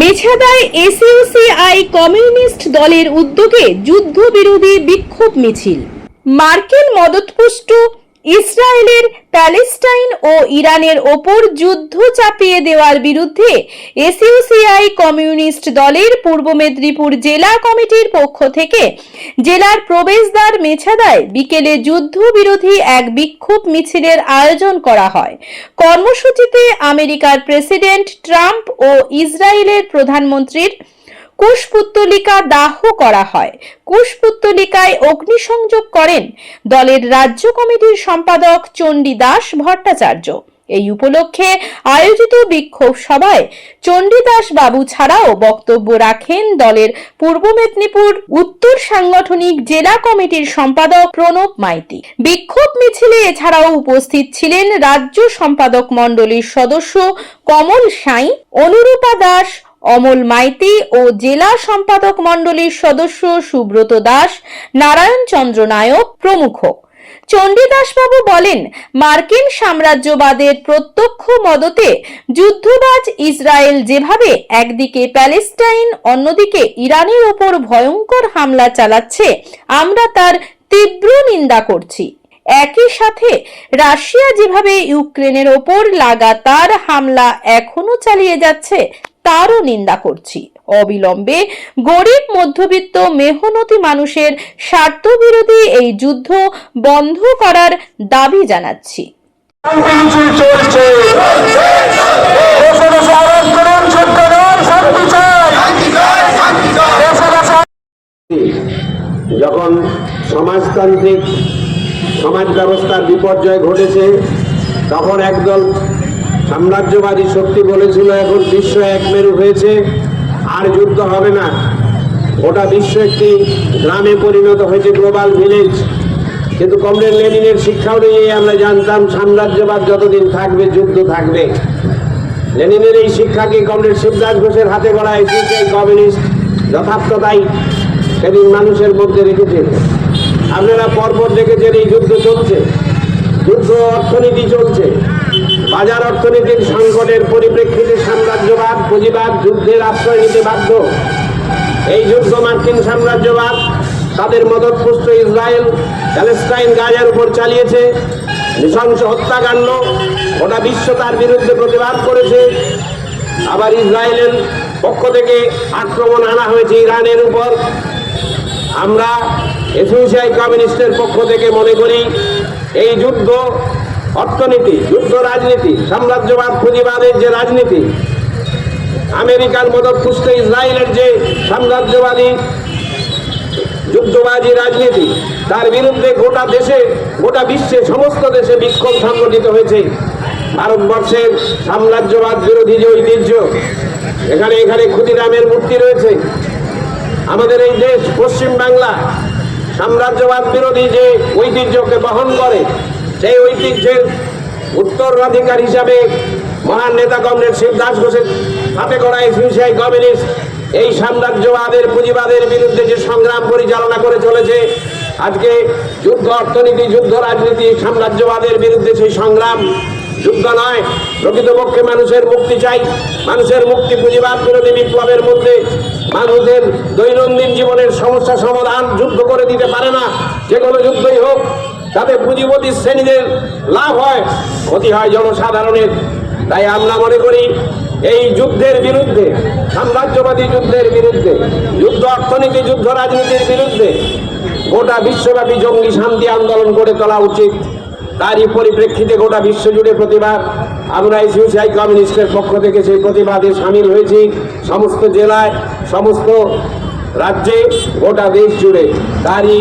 মেছাদায় SUCI communist দলের উদ্যোগে যুদ্ধবিরোধী বিক্ষোভ মিছিল। মার্কিন মদতপুষ্ট ইসরায়েলের প্যালেস্টাইন ও ইরানের ওপর যুদ্ধ চাপিয়ে দেওয়ার বিরুদ্ধে এসইউসিআই কমিউনিস্ট দলের পূর্ব মেদিনীপুর জেলা কমিটির পক্ষ থেকে জেলার প্রবেশদ্বার মেছাদায় বিকেলে যুদ্ধবিরোধী এক বিক্ষোভ মিছিলের আয়োজন করা হয়। কর্মসূচিতে আমেরিকার প্রেসিডেন্ট ট্রাম্প ও ইসরায়েলের প্রধানমন্ত্রীর কুশপুত্তলিকা দাহ করা হয়। কুশপুত্তলিকায় অগ্নিসংযোগ করেন দলের রাজ্য কমিটির সম্পাদক চণ্ডী দাস ভট্টাচার্য। এই উপলক্ষে আয়োজিত বিক্ষোভ সভায় চণ্ডীদাস বাবু ছাড়াও বক্তব্য রাখেন দলের পূর্ব মেদিনীপুর উত্তর সাংগঠনিক জেলা কমিটির সম্পাদক প্রণব মাইতি। বিক্ষোভ মিছিলে এছাড়াও উপস্থিত ছিলেন রাজ্য সম্পাদক মণ্ডলীর সদস্য কমল সাঁই, অনুরূপা দাস অমল মাইতি ও জেলা সম্পাদক মণ্ডলীর সদস্য সুব্রত দাস, নারায়ণ চন্দ্র নায়ক প্রমুখ। চণ্ডীদাসবাবু বলেন, মার্কিন সাম্রাজ্যবাদের প্রত্যক্ষ মদতে যুদ্ধবাজ ইসরায়েল যেভাবে একদিকে প্যালেস্টাইন, অন্যদিকে ইরানের ওপর ভয়ঙ্কর হামলা চালাচ্ছে, আমরা তার তীব্র নিন্দা করছি। একই সাথে, রাশিয়া যেভাবে ইউক্রেনের ওপর লাগাতার হামলা এখনও চালিয়ে যাচ্ছে তারও নিন্দা করছি। অবিলম্বে গরিব, মধ্যবিত্ত, মেহনতি মানুষের স্বার্থবিরোধী এই যুদ্ধ বন্ধ করার দাবি জানাচ্ছি। যখন সমাজতান্ত্রিক সমাজ ব্যবস্থার বিপর্যয় ঘটেছে, তখন একদল সাম্রাজ্যবাদী শক্তি বলেছিল, এখন বিশ্ব এক মেরু হয়েছে, আর যুদ্ধ হবে না। গোটা বিশ্ব একটি গ্রামে পরিণত হয়েছে, গ্লোবাল ভিলেজ। কিন্তু কমরেড লেনিনের শিক্ষা অনুযায়ী আমরা জানতাম সাম্রাজ্যবাদ যতদিন থাকবে, যুদ্ধ থাকবে। লেনিনের এই শিক্ষাকে কমরেড শিবদাস ঘোষের হাতে গড়া এসেছে কমিউনিস্ট যথার্থতাই সেদিন মানুষের মধ্যে রেখেছে। আপনারা পরপর দেখেছেন এই যুদ্ধ চলছে। যুদ্ধ অর্থনীতি চলছে। বাজার অর্থনীতির সংকটের পরিপ্রেক্ষিতে সাম্রাজ্যবাদ, পুঁজিবাদ, যুদ্ধের আশ্রয় নিতে বাধ্য। এই যুদ্ধ মার্কিন সাম্রাজ্যবাদ তাদের মদতপুষ্ট ইসরায়েল, প্যালেস্টাইন গাজার উপর চালিয়েছে। নৃশংস হত্যাকাণ্ড গোটা বিশ্ব তার বিরুদ্ধে প্রতিবাদ করেছে। আবার ইসরায়েলের পক্ষ থেকে আক্রমণ আনা হয়েছে ইরানের উপর। আমরা এসোসিয়াই কমিউনিস্টের পক্ষ থেকে মনে করি, এই যুদ্ধ অর্থনীতি, যুদ্ধ রাজনীতি, সাম্রাজ্যবাদ পুঁজিবাদের যে রাজনীতি, আমেরিকার মদত পুষ্ট ইসরায়েলের যে সাম্রাজ্যবাদী, যুদ্ধবাদী রাজনীতি, তার বিরুদ্ধে গোটা দেশে, গোটা বিশ্বে, সমস্ত দেশে বিক্ষোভ সংগঠিত হয়েছে। ভারতবর্ষের সাম্রাজ্যবাদ বিরোধী যে ঐতিহ্য, এখানে এখানে ক্ষুদিরামের মূর্তি রয়েছে। আমাদের এই দেশ, পশ্চিম বাংলা, সাম্রাজ্যবাদ বিরোধী যে ঐতিহ্যকে বহন করে সেই ঐতিহ্যের উত্তরাধিকার হিসাবে মহান নেতা কমরেড শিবদাস ঘোষের হাতে করা এসবিসিআই কমিউনিস্ট, এই সাম্রাজ্যবাদের, পুঁজিবাদের বিরুদ্ধে যে সংগ্রাম পরিচালনা করে চলেছে, আজকে যুদ্ধ অর্থনীতি, যুদ্ধ রাজনীতি, সাম্রাজ্যবাদের বিরুদ্ধে সেই সংগ্রাম যুদ্ধ নয়, প্রকৃতপক্ষে মানুষের মুক্তি চাই, মানুষের মুক্তি পুঁজিবাদ বিরোধী বিপ্লবের মধ্যে, মানুষদের দৈনন্দিন জীবনের সমস্যা সমাধান যুদ্ধ করে দিতে পারে না, যে কোনো যুদ্ধই হোক তাতে পুঁজিপতি শ্রেণীদের লাভ হয় ক্ষতি হয় জনসাধারণের। তাই আমরা মনে করি, এই যুদ্ধের বিরুদ্ধে, সাম্রাজ্যবাদী যুদ্ধের বিরুদ্ধে, যুদ্ধ অর্থনীতি, যুদ্ধ রাজনীতির বিরুদ্ধে গোটা বিশ্বব্যাপী জঙ্গি শান্তি আন্দোলন গড়ে তোলা উচিত। তারই পরিপ্রেক্ষিতে গোটা বিশ্বজুড়ে প্রতিবাদ। আমরা এই সিউসিআই কমিউনিস্টের পক্ষ থেকে সেই প্রতিবাদে সামিল হয়েছি সমস্ত জেলায়, সমস্ত রাজ্যে, গোটা দেশ জুড়ে তারই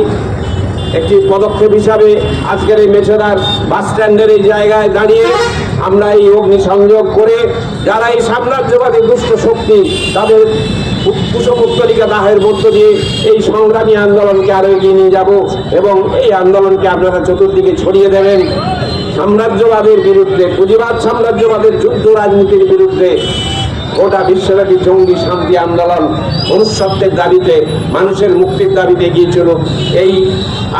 একটি পদক্ষেপ হিসাবে আজকের এই মেছেদার বাস স্ট্যান্ডের এই জায়গায় দাঁড়িয়ে আমরা এই অগ্নি সংযোগ করে যারা এই সাম্রাজ্যবাদী দুষ্ট শক্তি, তাদের কুশপুত্তলিকা দাহের মধ্য দিয়ে এই সংগ্রামী আন্দোলনকে আরও এগিয়ে নিয়ে যাব এবং এই আন্দোলনকে আপনারা চতুর্দিকে ছড়িয়ে দেবেন। সাম্রাজ্যবাদের বিরুদ্ধে, পুঁজিবাদ সাম্রাজ্যবাদের যুদ্ধ রাজনীতির বিরুদ্ধে গোটা বিশ্বব্যাপী জঙ্গি শান্তি আন্দোলন মনুষ্যত্বের দাবিতে, মানুষের মুক্তির দাবিতে এগিয়ে চলুক। এই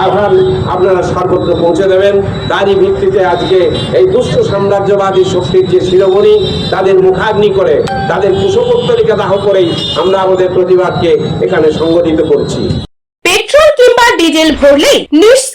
আহ্বান আপনারা সর্বত্র পৌঁছে দেবেন। তারই ভিত্তিতে আজকে এই দুষ্ট সাম্রাজ্যবাদী শক্তির যে শিরোমণি, তাদের মুখাগ্নি করে, তাদের কুশপুত্তরিকা দাহ করেই আমরা আমাদের প্রতিবাদকে এখানে সংগঠিত করছি। পেট্রোল কিংবা ডিজেল ভরলেই নিশ্চিত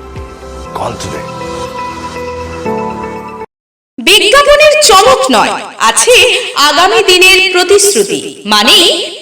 call today বিজ্ঞাপনের চমক নয় আছে আগামী দিনের প্রতিশ্রুতি মানে